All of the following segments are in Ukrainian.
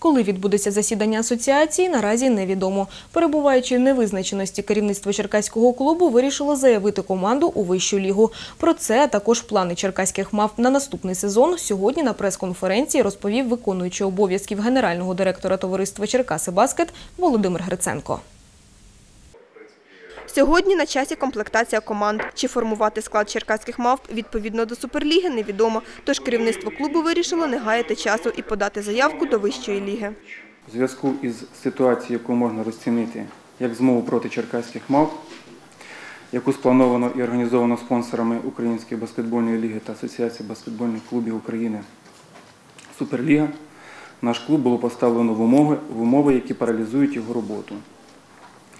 Коли відбудеться засідання асоціації, наразі невідомо. Перебуваючи в невизначеності, керівництво черкаського клубу вирішило заявити команду у вищу лігу. Про це а також плани черкаських мав на наступний сезон сьогодні на прес-конференції розповів виконуючий обов'язків генерального директора товариства Черкаси Баскет Володимир Гриценко. Сьогодні на часі комплектація команд. Чи формувати склад черкаських мавп відповідно до Суперліги невідомо. Тож керівництво клубу вирішило не гаяти часу і подати заявку до вищої ліги. У зв'язку із ситуацією, яку можна розцінити як змову проти черкаських мав, яку сплановано і організовано спонсорами Української баскетбольної ліги та Асоціації баскетбольних клубів України Суперліга, наш клуб було поставлено в умови, в умови, які паралізують його роботу.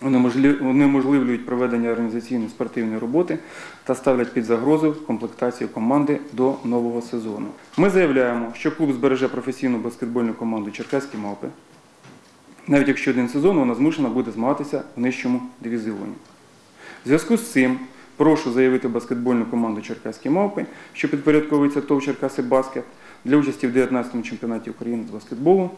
Унеможливлюють проведення організаційної спортивної роботи та ставлять під загрозу комплектацію команди до нового сезону. Ми заявляємо, що клуб збереже професійну баскетбольну команду Черкаські мавпи, навіть якщо один сезон вона змушена буде змагатися в нижчому дивізіоні. В зв'язку з цим прошу заявити баскетбольну команду Черкаські мавпи, що підпорядковується ТОВ Черкаси Баскет для участі в 19-му чемпіонаті України з баскетболу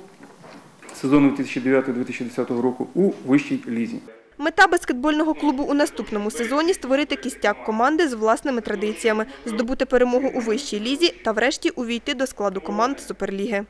сезону 2009-2010 року у вищій лізі. Мета баскетбольного клубу у наступному сезоні – створити кістяк команди з власними традиціями, здобути перемогу у вищій лізі та врешті увійти до складу команд Суперліги.